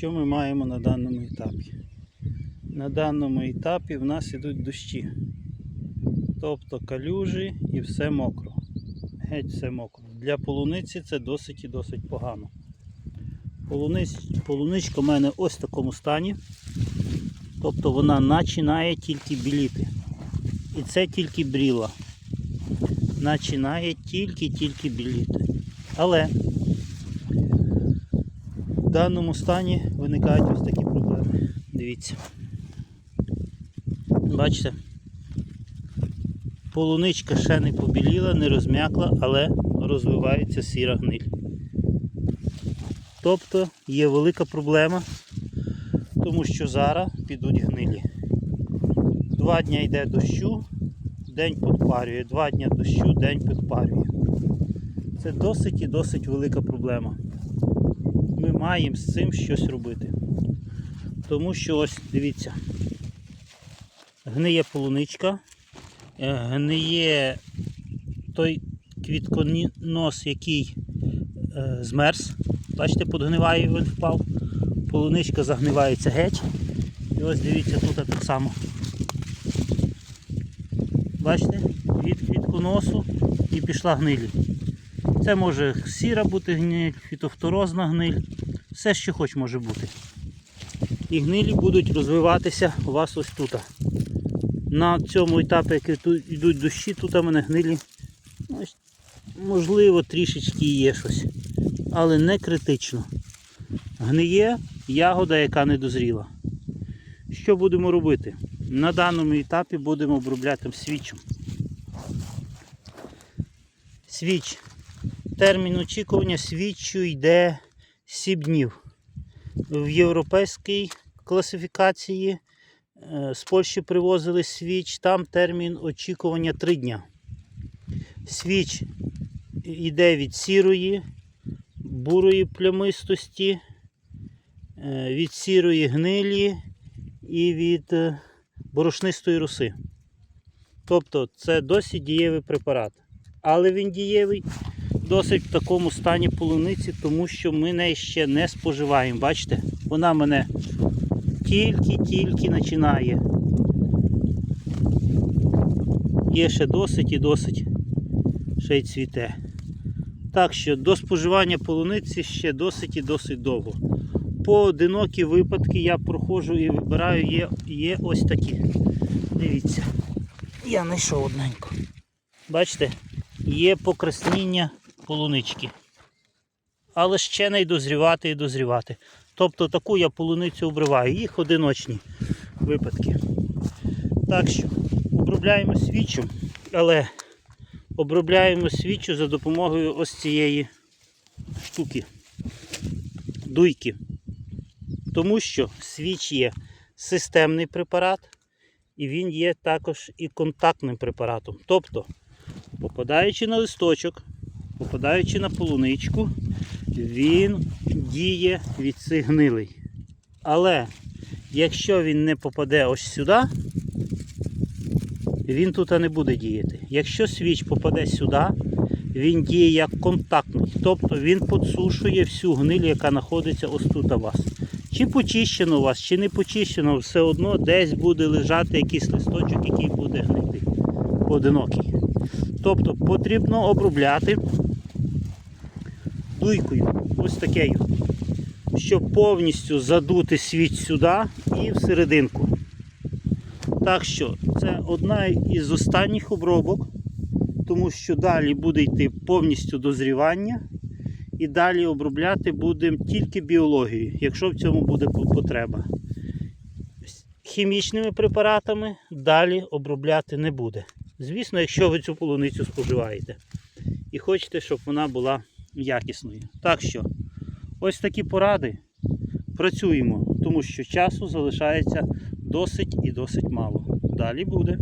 Що ми маємо на даному етапі? На даному етапі в нас ідуть дощі. Тобто калюжі і все мокро. Геть все мокро. Для полуниці це досить і досить погано. Полуничка в мене ось в такому стані. Тобто вона починає тільки біліти. І це тільки бріла. Починає тільки-тільки біліти. Але в даному стані виникають ось такі проблеми. Дивіться. Бачите? Полуничка ще не побіліла, не розм'якла, але розвивається сіра гниль. Тобто є велика проблема, тому що зараз підуть гнилі. Два дні йде дощу, день підпарює, два дні дощу, день підпарює. Це досить і досить велика проблема. Ми маємо з цим щось робити. Тому що ось дивіться, гниє полуничка, е, гниє той квітконос, який е, змерз. Бачите, подгниває він впав. Полуничка загнивається геть. І ось дивіться тут так само. Бачите, від квітконосу і пішла гнилі. Це може сіра бути гниль, фітофторозна гниль, все, що хоч може бути. І гнилі будуть розвиватися у вас ось тут. На цьому етапі, як йдуть дощі, тут у мене гнилі, можливо, трішечки є щось, але не критично. Гниє ягода, яка не дозріла. Що будемо робити? На даному етапі будемо обробляти свічем. Свіч. Термін очікування свічу йде 7 днів. В європейській класифікації е, з Польщі привозили свіч, там термін очікування 3 дня. Свіч йде від сірої, бурої плямистості, е, від сірої гнилі і від е, борошнистої роси. Тобто це досить дієвий препарат. Але він дієвий досить в такому стані полуниці, тому що ми неї ще не споживаємо. Бачите, вона мене тільки-тільки починає. Є ще досить і досить ще й цвіте. Так що до споживання полуниці ще досить і досить довго. Поодинокі випадки я проходжу і вибираю, є, є ось такі. Дивіться, я знайшов одненько. Бачите, є покрасніння полунички. Але ще не й дозрівати і дозрівати. Тобто таку я полуницю обриваю. Їх одиночні випадки. Так що обробляємо свічу, але обробляємо свічу за допомогою ось цієї штуки, дуйки. Тому що свіч є системний препарат і він є також і контактним препаратом. Тобто, попадаючи на листочок, попадаючи на полуничку, він діє від цих гнилий. Але якщо він не попаде ось сюди, він тут не буде діяти. Якщо свіч попаде сюди, він діє як контактний. Тобто він підсушує всю гниль, яка знаходиться ось тут у вас. Чи почищено у вас, чи не почищено, все одно десь буде лежати якийсь листочок, який буде гнити поодинокий. Тобто потрібно обробляти дуйкою, ось такею, щоб повністю задути світ сюди і всерединку. Так що це одна із останніх обробок, тому що далі буде йти повністю дозрівання. І далі обробляти будемо тільки біологією, якщо в цьому буде потреба. Хімічними препаратами далі обробляти не буде. Звісно, якщо ви цю полуницю споживаєте і хочете, щоб вона була якісною. Так що, ось такі поради. Працюємо, тому що часу залишається досить і досить мало. Далі буде.